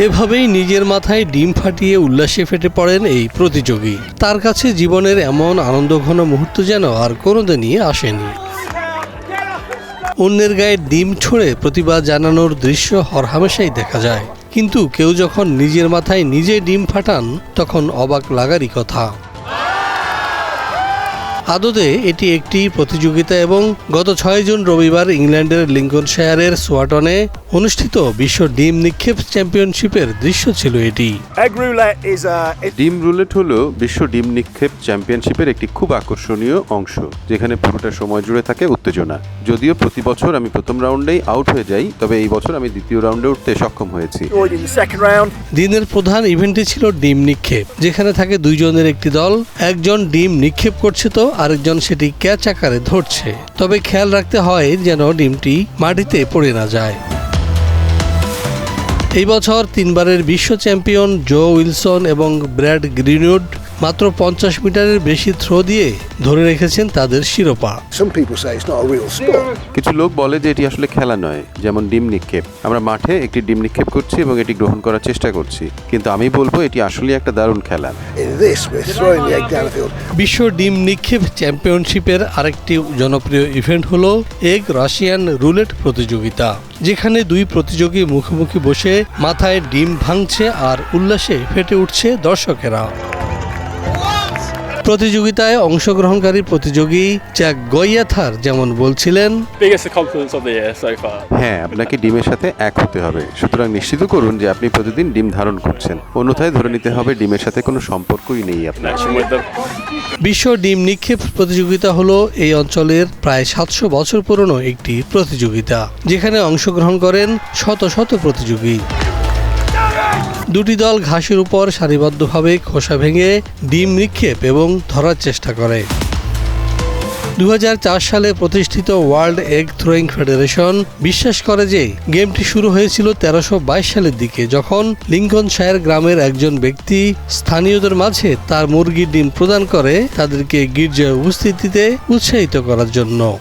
এভাবেই নিজের মাথায় ডিম ফাটিয়ে উল্লাসে ফেটে পড়েন এই প্রতিযোগী। তার কাছে জীবনের এমন আনন্দঘন মুহূর্ত যেন আর কোনোদিনই আসেনি। অন্যের গায়ে ডিম ছুঁড়ে প্রতিবাদ জানানোর দৃশ্য হরহামেশাই দেখা যায়। কিন্তু কেউ যখন নিজের মাথায় নিজে ডিম ফাটান, তখন অবাক লাগারই কথা। আদতে এটি একটি প্রতিযোগিতা এবং গত ছয় জুন রবিবার ইংল্যান্ডের লিঙ্কনশায়ারের সোয়াটনে অনুষ্ঠিত বিশ্ব ডিম নিক্ষেপ চ্যাম্পিয়নশিপের দৃশ্য ছিল এটি. It, ডিম রুলেট হলো বিশ্ব ডিম নিক্ষেপ চ্যাম্পিয়নশিপের একটি খুব আকর্ষণীয় অংশ যেখানে পুরোটা সময় জুড়ে থাকে উত্তেজনা যদিও প্রতি বছর আমি প্রথম রাউন্ডেই আউট হয়ে যাই তবে এই বছর আমি দ্বিতীয় রাউন্ডে উঠতে সক্ষম হয়েছি. দিনের প্রধান ইভেন্টটি ছিল ডিম নিক্ষেপ যেখানে থাকে দুইজনের একটি দল একজন ডিম নিক্ষেপ করছে তো আরেকজন সেটি ক্যাচ আকারে ধরছে তবে খেয়াল রাখতে হয় যেন ডিমটি মাটিতে পড়ে না যায় এই বছর তিনবারের বিশ্ব চ্যাম্পিয়ন জো উইলসন এবং ব্র্যাড গ্রিনউড মাত্র পঞ্চাশ মিটারের বেশি থ্রো দিয়ে ধরে রেখেছেন তাদের শিরোপা. কিছু লোক বলে যে এটি আসলে খেলা নয় যেমন ডিম নিক্ষেপ। আমরা মাঠে একটি ডিম নিক্ষেপ করছি এবং এটি গ্রহণ করার চেষ্টা করছি। কিন্তু আমি বলব এটি আসলে একটা দারুণ খেলা. বিশ্ব ডিম নিক্ষেপ চ্যাম্পিয়নশিপের আরেকটি জনপ্রিয় ইভেন্ট হলো এগ রাশিয়ান রুলেট প্রতিযোগিতা যেখানে দুই প্রতিযোগী মুখোমুখি বসে মাথায় ডিম ভাঙছে আর উল্লাসে ফেটে উঠছে দর্শকেরা। প্রতিযোগিতায় অংশগ্রহণকারী প্রতিযোগী চ্যাক গইয়াথার যেমন বলছিলেন biggest accomplishments of the year so far. হ্যাঁ আপনাকে ডিমের সাথে এক হতে হবে সুতরাং নিশ্চিত করুন যে আপনি প্রতিদিন ডিম ধারণ করছেন অন্যথায় ধরে নিতে হবে ডিমের সাথে কোনো সম্পর্কই নেই আপনার. বিশ্ব ডিম নিক্ষেপ প্রতিযোগিতা হলো এই অঞ্চলের প্রায় সাতশো বছর পুরনো একটি প্রতিযোগিতা যেখানে অংশগ্রহণ করেন শত শত প্রতিযোগী দুটি দল ঘাসের উপর সারিবদ্ধভাবে খোসা ভেঙে ডিম নিক্ষেপ এবং ধরার চেষ্টা করে। দু হাজার চার সালে প্রতিষ্ঠিত ওয়ার্ল্ড এগ থ্রোয়িং ফেডারেশন বিশ্বাস করে যে গেমটি শুরু হয়েছিল তেরোশো সালের দিকে, যখন লিঙ্কন লিঙ্কনশায়ার গ্রামের একজন ব্যক্তি স্থানীয়দের মাঝে তার মুরগির ডিম প্রদান করে তাদেরকে গির্জায় উপস্থিতিতে উৎসাহিত করার জন্য।